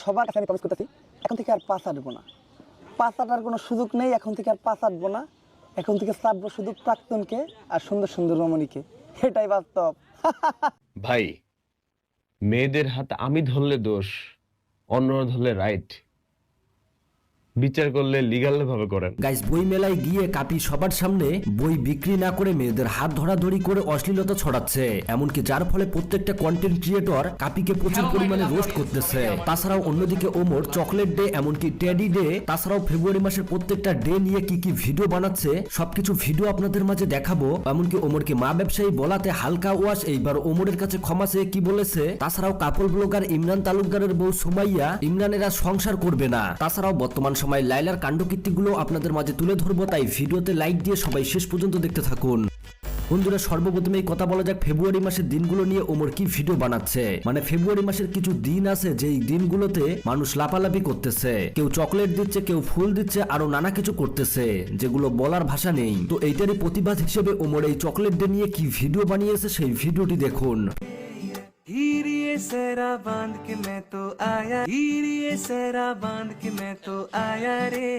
সবার কাছে আমি প্রমিস করতেছি, এখন থেকে আর পাস আটবো না। পাস আটার কোনো সুযোগ নেই, এখন থেকে আর পাঁচ আটবো না। এখন থেকে চাটবো শুধু প্রাক্তনকে আর সুন্দর সুন্দর রমণীকে। এটাই বাস্তব। ভাই, মেয়েদের হাত আমি ধরলে দোষ, অন্যরা ধরলে রাইট বিচার করলে লিগাল ভাবে করেন। গাইস বই মেলায় গিয়ে কাপি সবার সামনে বই বিক্রি না করে মেয়েদের হাত ধরাধরি করে অশ্লীলতা ছড়াচ্ছে। এমনকি যার ফলে প্রত্যেকটা কন্টেন্ট ক্রিয়েটর কাপিকে প্রচুর পরিমাণে রোস্ট করতেছে। তাছাড়াও অন্যদিকে ওমর চকলেট ডে এমনকি টেডি ডে তাছাড়াও ফেব্রুয়ারি মাসের প্রত্যেকটা ডে নিয়ে কি কি ভিডিও বানাচ্ছে সবকিছু ভিডিও আপনাদের মাঝে দেখাবো। এমনকি ওমরকে মা ব্যবসায়ী বলাতে হালকা ওয়াশ এইবার ওমরের কাছে ক্ষমা চেয়ে কি বলেছে? তাছাড়াও কাপল ব্লগার ইমরান তালুকদারের বউ সুমাইয়া ইমরানেরা সংসার করবে না। তাছাড়াও বর্তমান সময় লাইলার কাণ্ডকীর্তিগুলো আপনাদের মাঝে তুলে ধরবো, তাই ভিডিওতে লাইক দিয়ে সবাই শেষ পর্যন্ত দেখতে থাকুন। বন্ধুরা সর্বপ্রথমে কথা বলা যাক ফেব্রুয়ারি মাসের দিনগুলো নিয়ে ওমর কি ভিডিও বানাচ্ছে। মানে ফেব্রুয়ারি মাসের কিছু দিন আছে, যেই দিনগুলোতে মানুষ লাপালাপি করতেছে। কেউ চকলেট দিচ্ছে, কেউ ফুল দিচ্ছে, আরও নানা কিছু করতেছে, যেগুলো বলার ভাষা নেই। তো এইটারই প্রতিবাদ হিসেবে ওমর এই চকলেট ডে নিয়ে কি ভিডিও বানিয়েছে, সেই ভিডিওটি দেখুন। सेरा बांध के मैं तो आया हीरिए सेरा बांध के मैं तो आया रे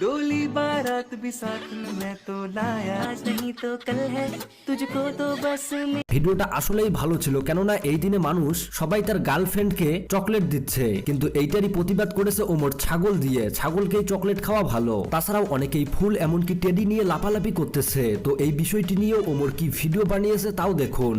डोली बारात भी साथ में मैं तो लाया आज नहीं तो कल है तुझको तो बस में ভিডিওটা আসলেই ভালো ছিল কেননা এই দিনে মানুষ সবাই তার গার্লফ্রেন্ডকে চকলেট দিচ্ছে কিন্তু এইটারই প্রতিবাদ করেছে ওমর ছাগল দিয়ে ছাগলকেই চকলেট খাওয়া ভালো তাছাড়াও অনেকেই ফুল এমনকি টেডি নিয়ে লাপালাপি করতেছে তো এই বিষয়টি নিয়েও ওমর কি ভিডিও বানিয়েছে তাও দেখুন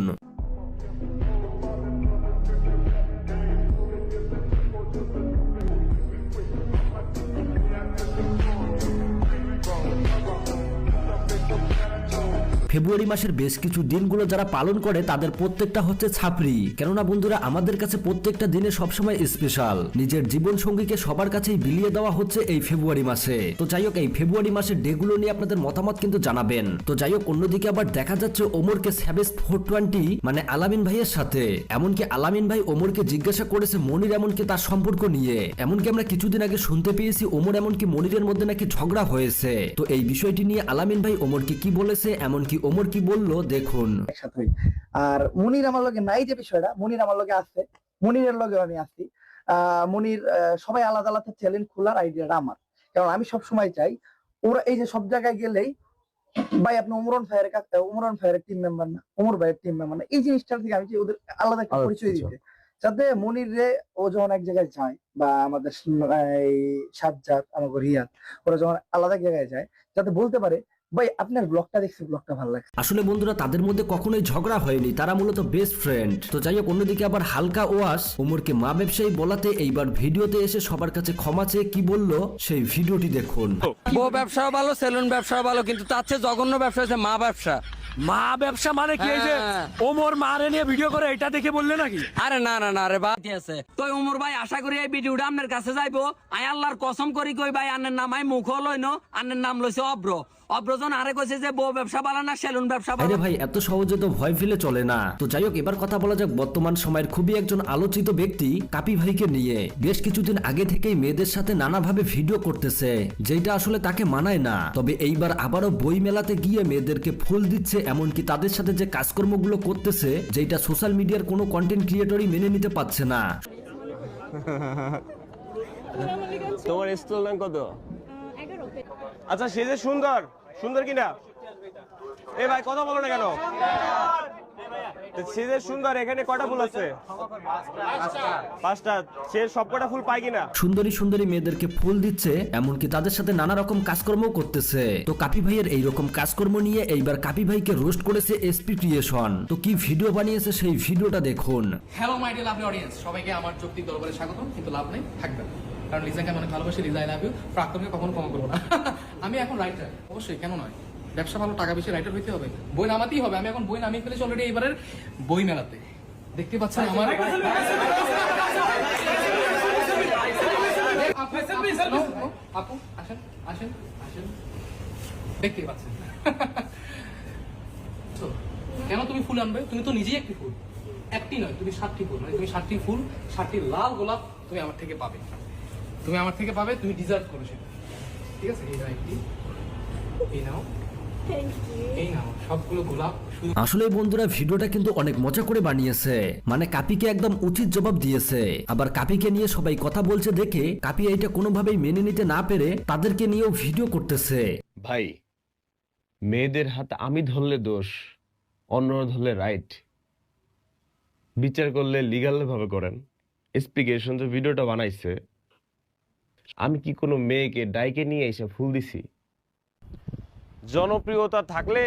ফেব্রুয়ারি মাসের বেশ কিছু দিনগুলো যারা পালন করে, তাদের প্রত্যেকটা হচ্ছে ছাপরি কেননা বন্ধুরা, আমাদের কাছে প্রত্যেকটা দিনে সবসময় স্পেশাল নিজের জীবন সঙ্গীকে সবার কাছেই বিলিয়ে দেওয়া হচ্ছে এই ফেব্রুয়ারি মাসে। তো যাই হোক, এই ফেব্রুয়ারি মাসের ডেগুলো নিয়ে আপনাদের মতামত কিন্তু জানাবেন। তো যাই হোক, অন্যদিকে আবার দেখা যাচ্ছে ওমরকে স্যাবেস ফোর টোয়েন্টি মানে আলামিন ভাইয়ের সাথে। এমনকি আলামিন ভাই ওমরকে জিজ্ঞাসা করেছে মনির এমনকি তার সম্পর্ক নিয়ে। এমনকি আমরা কিছুদিন আগে শুনতে পেয়েছি ওমর এমনকি মনিরের মধ্যে নাকি ঝগড়া হয়েছে। তো এই বিষয়টি নিয়ে আলামিন ভাই ওমরকে কি বলেছে, এমনকি ওমর কি বলল? দেখুন। একসাথে। আর মনির আমার লগে নাই যে বিষয়টা মনির আমার লগে আছে। মনিরের লগে আমি আছি। মনির সবাই আলাদা আলাদা চ্যালেঞ্জ খোলার আইডিয়াটা আমার। কারণ আমি সব সময় চাই ওরা এই যে সব জায়গায় গেলেই ভাই আপনি উমরন ভাইয়ের কাছে উমরন ভাইয়ের টিম মেম্বার না উমর ভাইয়ের টিম মেম্বার না এই জিনিসটা থেকে আমি ওদের আলাদা একটা পরিচয় দিতে। যাতে মনির রে ও যখন এক জায়গায় যায় বা আমাদের এই সাজ্জাদ আমাকে রিয়াদ ওরা যখন আলাদা জায়গায় যায় যাতে বলতে পারে ভাই আপনার ব্লগটা দেখছি ব্লগটা ভালো লাগছে। আসলে বন্ধুরা তাদের মধ্যে কখনোই ঝগড়া হয়নি। তারা মূলত বেস্ট ফ্রেন্ড তো যাই হোক অন্যদিকে আবার হালকা ওয়াস ওমরকে মা ব্যবসায়ী বলাতে এইবার ভিডিওতে এসে সবার কাছে ক্ষমা চেয়ে কি বলল সেই ভিডিওটি দেখুন। বউ ব্যবসাও ভালো সেলুন ব্যবসাও ভালো কিন্তু তার চেয়ে জঘন্য ব্যবসা হচ্ছে মা ব্যবসা। মা ব্যবসা মানে কি যে হ্যাঁ। ওমর মারে নিয়ে ভিডিও করে এটা দেখে বললে নাকি? আরে না না না রে বা আছে। তো ওমর ভাই আশা করি এই ভিডিওটা আপনার কাছে যাইবো। আই আল্লাহর কসম করি কই ভাই আন্নের নাম আই মুখ লইনো আন্নের নাম লইছে অব্র অব্রজন আরে কইছে যে বউ ব্যবসা ভালো না সেলুন ব্যবসা আরে ভাই এত সহজে তো ভয় ফেলে চলে না। তো যাই হোক এবার কথা বলা যাক বর্তমান সময়ের খুবই একজন আলোচিত ব্যক্তি কাপি ভাইকে নিয়ে। বেশ কিছুদিন আগে থেকেই মেয়েদের সাথে নানাভাবে ভিডিও করতেছে যেটা আসলে তাকে মানায় না। তবে এইবার আবারও বই মেলাতে গিয়ে মেয়েদেরকে ফুল দিচ্ছে এমনকি তাদের সাথে যে কাজকর্মগুলো করতেছে যেটা সোশ্যাল মিডিয়ার কোনো কন্টেন্ট ক্রিয়েটরই মেনে নিতে পারছে না। তোমার স্টোল নাম কত? আচ্ছা সে যে সুন্দর সুন্দর কিনা? এ ভাই কথা বলো না কেন? সে যে সুন্দর এখানে কটা ফুল আছে? পাঁচটা। সে সব কটা ফুল পায় কিনা? সুন্দরী সুন্দরী মেয়েদেরকে ফুল দিচ্ছে এমনকি তাদের সাথে নানা রকম কাজকর্ম করতেছে। তো কাপি ভাইয়ের এইরকম কাজকর্ম নিয়ে এইবার কাপি ভাইকে রোস্ট করেছে এসপি ক্রিয়েশন তো কি ভিডিও বানিয়েছে সেই ভিডিওটা দেখুন। Hello my dear lovely audience সবাইকে আমার যৌক্তিক দরবারে স্বাগতম কিন্তু লাভ নেই থাকবে না। কারণ লিজাকে আমি অনেক ভালোবাসি লিজা আই লাভ ইউ প্রাক্তনকে কখনো ক্ষমা করব না। আমি এখন রাইটার অবশ্যই কেন নয়? ব্যবসা ভালো টাকা বেশি রাইটার হইতে হবে। বই নামাতেই হবে। আমি এখন বই নামিয়ে ফেলেছি অলরেডি এবারের বই মেলাতে দেখতে পাচ্ছেন আমার আপু, আপু আসেন আসেন আসেন। দেখতে পাচ্ছেন। কেন তুমি ফুল আনবে? তুমি তো নিজেই একটি ফুল। একটি নয় তুমি সাতটি ফুল। মানে তুমি সাতটি ফুল সাতটি লাল গোলাপ তুমি আমার থেকে পাবে। তুমি আমার থেকে পাবে তুমি ডিজার্ভ করো সেটা। ঠিক আছে? এই নাও একটি এই নাও। এই নাও। সবগুলো গোলাপ শুধু আসলে বন্ধুরা ভিডিওটা কিন্তু অনেক মজা করে বানিয়েছে। মানে কাপিকে একদম উচিত জবাব দিয়েছে। আবার কাপিকে নিয়ে সবাই কথা বলছে দেখে কাপি এইটা কোনোভাবেই মেনে নিতে না পেরে তাদেরকে নিয়েও ভিডিও করতেছে। ভাই মেয়েদের হাত আমি ধরলে দোষ অন্যরা ধরলে রাইট। বিচার করলে লিগাল ভাবে করেন। স্পিকেশন যে ভিডিওটা বানাইছে। আমি কি কোনো মেয়েকে ডাইকে নিয়ে এসে ফুল দিছি? জনপ্রিয়তা থাকলে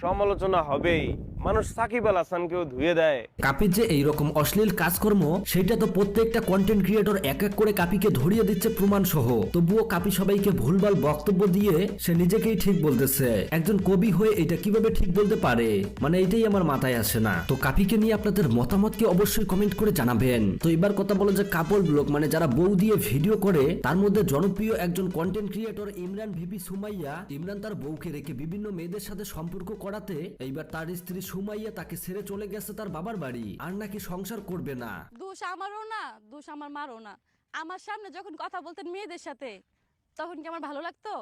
সমালোচনা হবেই। মানুষ সাকিব আল হাসানকেও ধুয়ে দেয়। কাপির যে এইরকম অশ্লীল কাজকর্ম, সেটা তো প্রত্যেকটা কন্টেন্ট ক্রিয়েটর এক এক করে কাপিকে ধরিয়ে দিচ্ছে প্রমাণ সহ তবুও কাপি সবাইকে ভুলভাল বক্তব্য দিয়ে সে নিজেকেই ঠিক বলতেছে। একজন কবি হয়ে এটা কীভাবে ঠিক বলতে পারে? মানে এটাই আমার মাথায় আসে না। তো কাপিকে নিয়ে আপনাদের মতামতকে অবশ্যই কমেন্ট করে জানাবেন। তো এবার কথা বলো যে কাপল ব্লগ মানে যারা বউ দিয়ে ভিডিও করে, তার মধ্যে জনপ্রিয় একজন content creator Imran VP Sumaiya, Imran তার বউকে রেখে বিভিন্ন মেয়েদের সাথে সম্পর্ক করাতে এইবার তার স্ত্রী সুমাইয়া তাকে ছেড়ে চলে গেছে তার বাবার বাড়ি। আর নাকি সংসার করবে না। দোষ আমারও না, দোষ আমার মারও না। আমার সামনে যখন কথা বলতেন মেয়েদের সাথে, তখন কি আমার ভালো লাগতো?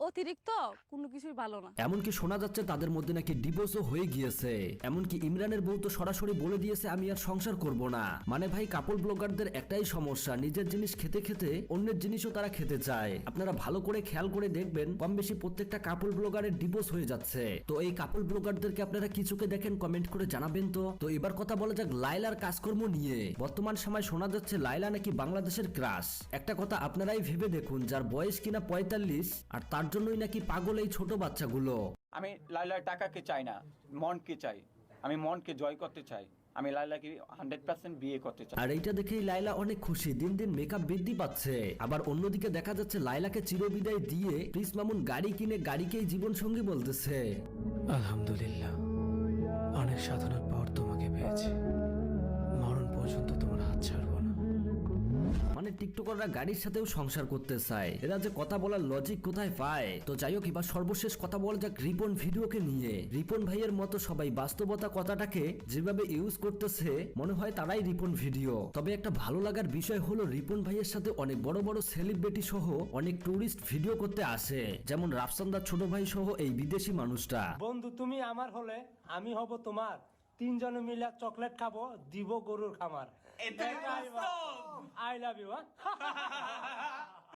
অতিরিক্ত কোনো কিছুই ভালো না। এমনকি শোনা যাচ্ছে তাদের মধ্যে নাকি ডিভোর্সও হয়ে গিয়েছে। এমনকি ইমরানের বউ তো সরাসরি বলে দিয়েছে, আমি আর সংসার করব না। মানে ভাই ব্লগারদের একটাই সমস্যা, নিজের জিনিস খেতে খেতে অন্যের জিনিসও তারা খেতে চায়। আপনারা ভালো করে খেয়াল করে দেখবেন কম বেশি প্রত্যেকটা কাপড় ব্লগারের ডিভোর্স হয়ে যাচ্ছে। তো এই কাপড় ব্লগারদেরকে আপনারা কি চোখে দেখেন কমেন্ট করে জানাবেন তো। তো এবার কথা বলা যাক লাইলার কাজকর্ম নিয়ে। বর্তমান সময় শোনা যাচ্ছে লাইলা নাকি বাংলাদেশের ক্রাশ একটা কথা আপনারাই ভেবে দেখুন, যার বয়স কিনা পঁয়তাল্লিশ, আর তার জন্যই নাকি পাগল এই ছোট বাচ্চাগুলো? আমি লাইলার টাকাকে চাই না মনকে চাই। আমি মনকে জয় করতে চাই। আমি লাইলাকে হান্ড্রেড পার্সেন্ট বিয়ে করতে চাই। আর এইটা দেখেই লাইলা অনেক খুশি দিন দিন মেকআপ বৃদ্ধি পাচ্ছে। আবার অন্যদিকে দেখা যাচ্ছে লাইলাকে চিরবিদায় দিয়ে প্রিন্স মামুন গাড়ি কিনে গাড়িকেই জীবন সঙ্গী বলতেছে। আলহামদুলিল্লাহ। অনেক সাধনার পর তোমাকে পেয়েছি। মরণ পর্যন্ত তোমার মানে টিকটকাররা গাড়ির সাথেও সংসার করতে চায়। এরা যে কথা বলার লজিক কোথায় পায়? তো যাই হোক, এবার সর্বশেষ কথা বলা যাক রিপন ভিডিওকে নিয়ে। রিপন ভাইয়ের মতো সবাই বাস্তবতা কথাটাকে যেভাবে ইউজ করতেছে, মনে হয় তারাই রিপন ভিডিও। তবে একটা ভালো লাগার বিষয় হলো রিপন ভাইয়ের সাথে অনেক বড় বড় সেলিব্রিটি সহ অনেক টুরিস্ট ভিডিও করতে আসে। যেমন রাফসান্দার ছোট ভাই সহ এই বিদেশি মানুষটা। বন্ধু, তুমি আমার হলে, আমি হব তোমার। তিনজনে মিলে চকলেট খাব, দিব গরুর খামার। I love you